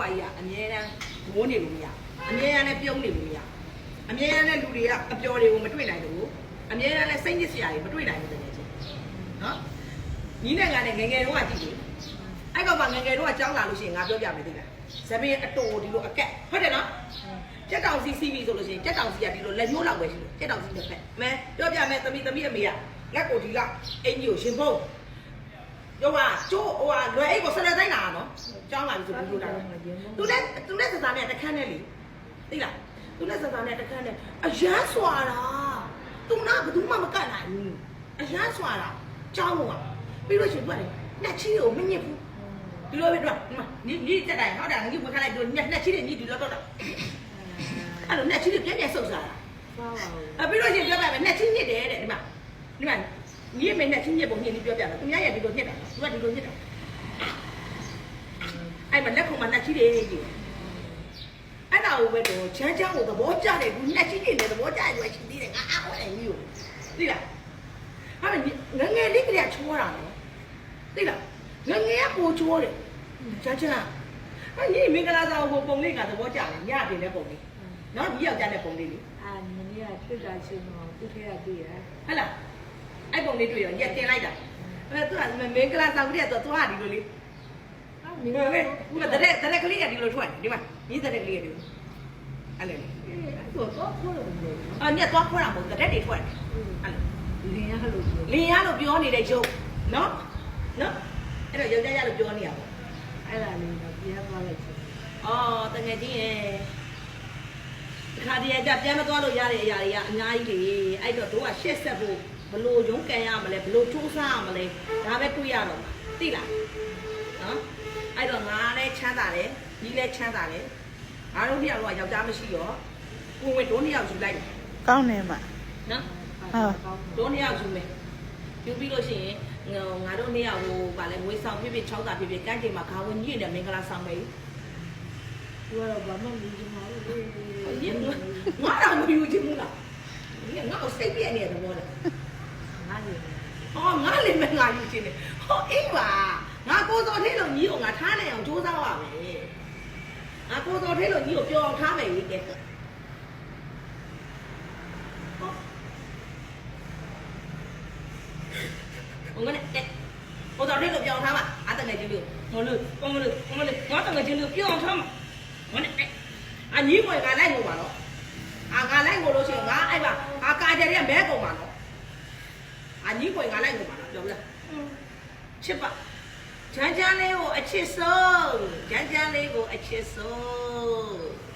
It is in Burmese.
ဖွားကြီးကအမြဲတမ်းငိုးနေလို့မရအမြဲတမ်းလည်းပြုံးနေလို့မရအမြဲတမ်းလည်းလူတွေကအပျော်တွေကိုမတွေ့နိုင်ဘူးအမြဲတမ်းလည်းစိတ်ညစ်စရာတွေမတွေ့နိုင်ဘူးတကယ်ချင်းနော်ညီနဲ့ငါနဲ့ငယ်ငယ်တုန်းကကြည့်လေအဲ့ကောင်ကငယ်ငယ်တုန်းကကြောင်းလာလို့ရှိရင်ငါပြောပြမယ်သိလားဇမင်းအတူဒီလိုအကက်ဟုတ်တယ်နော်ကြက်တောင်စီစီပြီဆိုလို့ရှိရင်ကြက်တောင်စီကဒီလိုလက်မျိုးလောက်ပဲရှိတယ်ကြက်တောင်စီတစ်ဖက်မဲပြောပြမယ်သမီးသမီးအမေကလက်ကိုဒီကအင်ကြီးကိုရှင်ဖုံးပြောပါကျိုးဟိုကလွယ်အိတ်ကိုဆက်လက်တိုင်းလာနော်ကြောင်း လာပြီဆိုပြီးလို့တာသူလည်းသူလည်းစစားနဲ့တခန်းနဲ့လေသိလားသူလည်းစစားနဲ့တခန်းနဲ့အရန်စွာတာသူနာဘယ်သူမှမကတ်နိုင်ဘူးအရန်စွာတာကြောင်းကပြီးလို့ရှိရင်သူကလေလက်ချီကိုမညစ်ဘူးဒီလိုပဲတော့ညီညီတက်တိုင်းဟောတာငါကြီးမခလိုက်တော့ညက်လက်ချီတွေညီဒီလိုတော့တာအဲ့လိုနဲ့ချင်းပြပြဆုပ်စားတာသွားပါဦးအပြီးတော့ရှင်ပြောပြမယ်နဲ့ချင်းညစ်တယ်တဲ့ဒီမှာဒီမှာညီမနဲ့ချင်းညစ်ပုံညစ်ပြီးပြောပြမယ်သူများရဲ့ဒီလိုညစ်တာသူကဒီလိုညစ်တာအဲ့မှာလက်ခုံမှာနဲ့ချင်း တယ်ကြီးအဲ့ဒါကိုပဲတော့ချမ်းချမ်းကိုသဘောကျတယ်ဘူးနဲ့ချင်းတယ်သဘောကျတယ်ရှိသေးတယ်ငါအားဟောတယ်ကြီးကိုသိလားဟာငငယ်လေးကလေးချိုးတာနော်သိလားငငယ်ကပိုချိုးတယ်ချမ်းချမ်းအဲ့ညီမင်္ဂလာဆောင်ကိုပုံလေးကသဘောကျတယ်ညတင်တဲ့ပုံလေးနော်ဒီယောက်ျားတဲ့ပုံလေးလေအာနည်းနည်းထွတ်တာရှင်တော့သူထဲကတည်ရဟဟလားအဲ့ပုံလေးတွေ့ရောရက်တင်လိုက်တာအဲ့သူကမင်္ဂလာဆောင်ကလေးကတော့သွားဒီလိုလေးအာ ဒီနည်းနလိုည်းပဲဒီမှာတဲ့တဲ့ကလေးကဒီလိုထွက်တယ်ဒီမှာညီတဲ့ကလေးကဒီလိုအဲ့လေတော့တော့ခေါ်လို့မလို့အာညက်သွားခွဲတာမဟုတ်တဲ့တွေထွက်တယ်အဲ့လေလင်းရလို့ပြောလင်ရလို့ပြောနေတဲ့ရုပ်နော်နော်အဲ့တော့ယောက်ျားရလို့ပြောနေရပါအဲ့ဒါလေးတော့ပြန်သွားလိုက်ချင်အော်တကယ်ကြီးရဲ့ဒီခါတည်းကပြန်မသွားလို့ရတဲ့အရာတွေကအများကြီးလေအဲ့တော့တို့ကရှက်ဆက်ဖို့ ဘလို့ရုံးကန်ရမလဲဘလို့စူးစမ်းရမလဲဒါပဲတွေးရတော့မှာသိလားနော်အဲ့တော့ငါလည်းချမ်းသာတယ်ညီလည်းချမ်းသာတယ်ငါတို့နှစ်ယောက်တော့ယောက်ျားမရှိရောကိုဝင်တို့နှစ်ယောက်ယူလိုက်မယ်ကောင်းတယ်မနော်ကောင်းတို့နှစ်ယောက်ယူမယ်ယူပြီးလို့ရှိရင်ငါတို့နှစ်ယောက်ဟိုဗာလဲငွေဆောင်ပြပြ6တာပြပြကန်းချိန်မှာခါဝင်ညည့်တယ်မင်္ဂလာဆောင်မယ်သူကတော့ဘာမှမလုပ်ချင်ပါဘူးညည့်ငါတော့မယူချင်ဘူးလားညငါ့ကိုစိတ်ပြည့်နေတဲ့သဘောလေငါနေဟောငါ လည်းမငါယူချင်တယ်ဟောအေးပါငါကိုစော်သေးလို့ညီကိုငါထားနိုင်အောင်ကြိုးစားရမယ်ငါကိုစော်သေးလို့ညီကိုပြောအောင်ထားမယ်လေကဲဟောဟိုငါနဲ့ကိုစော်သေးလို့ပြောအောင်ထားမှာအတငယ်ချင်းလို့ဟိုလို့ဟိုလို့ဟိုလို့ငါတငယ်ချင်းလို့ပြောအောင်ထားမှာဟောနဲ့အညီကိုငါလိုက်လို့ပါတော့အာငါလိုက်ကိုလို့ရှိရင်ငါအဲ့ပါအာကာကြတဲ့မဲကုန်ပါတော့ အညီကိုငါလိုက်နေပါလားပြောပြချစ်ပါချမ်းချမ်းလေးကိုအချစ်ဆုံးချမ်းချမ်းလေးကိုအချစ်ဆုံး